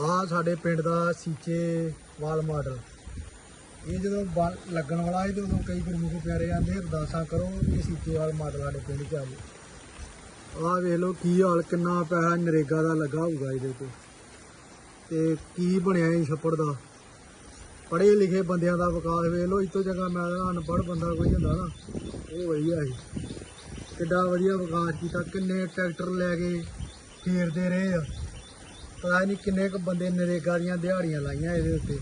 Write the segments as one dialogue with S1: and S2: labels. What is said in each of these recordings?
S1: ਆ ਸਾਡੇ ਪਿੰਡ ਦਾ ਸੀਚੇ ਵਾਲ ਮਾਡਲ। ਇਹ ਜਦੋਂ ਬਣ- ਲੱਗਣ ਵਾਲਾ ਸੀ ਤੇ ਉਦੋਂ ਕਈ ਗੁਰਮੁਖ ਪਿਆਰੇ ਆਂਦੇ, ਅਰਦਾਸਾਂ ਕਰੋ ਕਿ ਸੀਚੇ ਵਾਲ ਮਾਡਲ ਸਾਡੇ ਪਿੰਡ 'ਚ ਆ ਜੇ ਆਹ ਵੇਖ ਲਓ ਕੀ ਹਾਲ, ਕਿੰਨਾ ਪੈਸਾ ਨਰੇਗਾ ਦਾ ਲੱਗਾ ਹੋਊਗਾ ਇਹਦੇ ਤੇ ਤੇ ਕੀ ਬਣਿਆ ਇਹ ਛੱਪੜ ਦਾ? ਪੜ੍ਹੇ ਲਿਖੇ ਬੰਦਿਆਂ ਦਾ ਵਿਕਾਸ ਵੇਖ ਲਓ ਇਸ ਤੋਂ ਜਗ੍ਹਾ ਮੈਂ ਅਨਪੜ੍ਹ ਬੰਦਾ ਕੋਈ ਹੁੰਦਾ ਨਾ, ਉਹ ਵਧੀਆ ਸੀ। ਕਿੱਡਾ ਵਧੀਆ ਵਿਕਾਸ ਕੀਤਾ, ਕਿੰਨੇ ਟਰੈਕਟਰ ਲੈ ਕੇ ਫੇਰਦੇ ਰਹੇ ਆ। ਪਤਾ ਨਹੀਂ ਕਿੰਨੇ ਕੁ ਬੰਦੇ ਨਰੇਗਾ ਦੀਆਂ ਦਿਹਾੜੀਆਂ ਲਾਈਆਂ ਇਹਦੇ ਉੱਤੇ।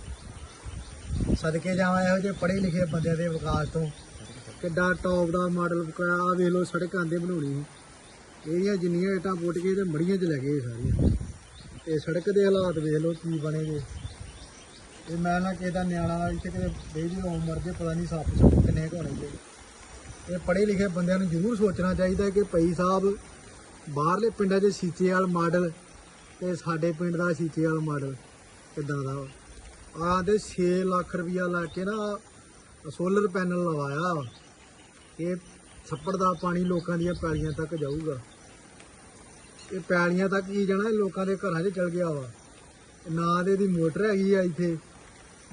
S1: ਸਦਕੇ ਜਾਵਾਂ ਇਹੋ ਜਿਹੇ ਪੜ੍ਹੇ ਲਿਖੇ ਬੰਦਿਆਂ ਦੇ ਵਿਕਾਸ ਤੋਂ ਕਿੱਡਾ ਟੌਪ ਦਾ ਮਾਡਲ ਵਿਕਾਇਆ ਆ ਵੇਖ ਲਓ ਸੜਕਾਂ ਦੇ ਬਣਾਉਣੀ। ਸੀ ਇਹਦੀਆਂ ਜਿੰਨੀਆਂ ਇੱਟਾਂ ਪੁੱਟ ਕੇ ਤੇ ਮੜੀਆਂ 'ਚ ਲੈ ਗਏ ਸਾਰੀਆਂ। ਤੇ ਸੜਕ ਦੇ ਹਾਲਾਤ ਵੇਖ ਲਓ ਕੀ ਬਣੇ ਜੇ। ਇਹ ਮੈਂ ਨਾ ਕਿਸੇ ਦਾ ਨਿਆਣਾ ਇੱਥੇ ਕਿਤੇ ਬੇਜੀ ਹੋਂ ਮਰ ਪਤਾ ਨਹੀਂ ਸੱਪ ਸੁੱਪ ਕਿੰਨੇ ਕੁ ਹੋਣੇ ਜੇ। ਇਹ ਪੜ੍ਹੇ ਲਿਖੇ ਬੰਦਿਆਂ ਨੂੰ ਜ਼ਰੂਰ ਸੋਚਣਾ ਚਾਹੀਦਾ ਕਿ ਪਈ ਸਾਹਿਬ, ਬਾਹਰਲੇ ਪਿੰਡਾਂ 'ਚ ਸੀਚੇ ਵਾਲ ਮਾਡਲ ਤੇ ਸਾਡੇ ਪਿੰਡ ਦਾ ਸ਼ੀਤੇ ਵਾਲਾ ਮਾਡਲ ਕਿੱਦਾਂ ਦਾ ਆਹ ਤੇ 6 ਲੱਖ ਰੁਪਇਆ ਲਾ ਕੇ ਨਾ ਸੋਲਰ ਪੈਨਲ ਲਵਾਇਆ ਵਾ। ਇਹ ਛੱਪੜ ਦਾ ਪਾਣੀ ਲੋਕਾਂ ਦੀਆਂ ਪੈਲੀਆਂ ਤੱਕ ਜਾਊਗਾ। ਇਹ ਪੈਲੀਆਂ ਤੱਕ ਹੀ ਜਾਣਾ ਲੋਕਾਂ ਦੇ ਘਰਾਂ 'ਚ ਚਲ ਗਿਆ ਵਾ। ਨਾ ਤੇ ਇਹਦੀ ਮੋਟਰ ਹੈਗੀ ਆ ਇੱਥੇ।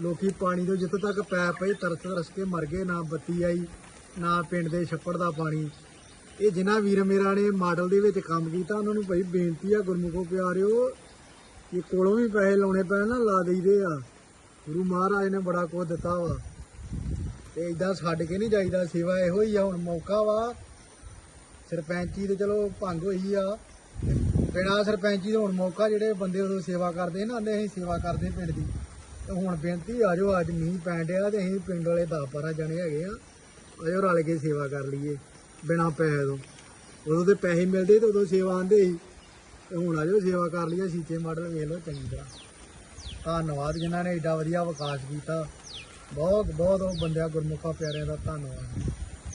S1: ਲੋਕੀ ਪਾਣੀ ਤੋਂ ਜਿੱਥੇ ਤੱਕ ਪੈਪ ਪਏ, ਤਰਸ ਤਰਸ ਕੇ ਮਰ ਗਏ, ਨਾ ਬੱਤੀ ਆਈ, ਨਾ ਪਿੰਡ ਦੇ ਛੱਪੜ ਦਾ ਪਾਣੀ। ਇਹ ਜਿਨ੍ਹਾਂ ਵੀਰ ਮੇਰਾ ਨੇ ਮਾਡਲ ਦੇ ਵਿੱਚ ਕੰਮ ਕੀਤਾ, ਉਹਨਾਂ ਨੂੰ ਭਾਈ ਬੇਨਤੀ ਆ ਗੁਰਮੁਖੋ ਪਿਆਰਿਓ, ਕਿ ਕੋਲੋਂ ਵੀ ਪੈਸੇ ਲਾਉਣੇ ਪੈਣ ਨਾ, ਲਾ ਦੇਈਦੇ ਆ। ਗੁਰੂ ਮਹਾਰਾਜ ਨੇ ਬੜਾ ਕੁਝ ਦਿੱਤਾ ਵਾ। ਤੇ ਇਦਾਂ ਛੱਡ ਕੇ ਨਹੀਂ ਜਾਈਦਾ, ਸੇਵਾ ਇਹੋ ਹੀ ਆ, ਹੁਣ ਮੌਕਾ ਵਾ। ਸਰਪੰਚੀ ਤੇ ਚਲੋ ਭੰਗ ਹੋਈ ਆ। ਬਿਨਾਂ ਸਰਪੰਚੀ ਦੇ ਹੁਣ ਮੌਕਾ, ਜਿਹੜੇ ਬੰਦੇ ਉਦੋਂ ਸੇਵਾ ਕਰਦੇ ਨਾ ਆਂਦੇ ਅਸੀਂ ਸੇਵਾ ਕਰਦੇ ਪਿੰਡ ਦੀ। ਤੇ ਹੁਣ ਬੇਨਤੀ ਆ ਜਾਓ ਅੱਜ ਮੀਂਹ ਪੈਣ ਡਿਆ ਤੇ ਅਸੀਂ ਪਿੰਡ ਵਾਲੇ 10 12 ਜਣੇ ਹੈਗੇ ਆ, ਆਜੋ ਰਲ ਕੇ ਸੇਵਾ ਕਰ ਲਈਏ। ਬਿਨਾਂ ਪੈਸੇ ਤੋਂ। ਉਦੋਂ ਤੇ ਪੈਸੇ ਮਿਲਦੇ ਤੇ ਉਦੋਂ ਸੇਵਾ ਆਂਦੇ ਸੀ। ਤੇ ਹੁਣ ਆ ਜਾਓ, ਸੇਵਾ ਕਰ ਲਈਏ ਸੀਚੇ ਮਾਡਲ ਵੇਖ ਲਓ, ਚੰਗੀ ਤਰ੍ਹਾਂ। ਧੰਨਵਾਦ ਜਿਨ੍ਹਾਂ ਨੇ ਏਡਾ ਵਧੀਆ ਵਿਕਾਸ ਕੀਤਾ। ਬਹੁਤ ਬਹੁਤ ਉਹ ਬੰਦਿਆਂ ਗੁਰਮੁਖਾਂ ਪਿਆਰਿਆਂ ਦਾ ਧੰਨਵਾਦ।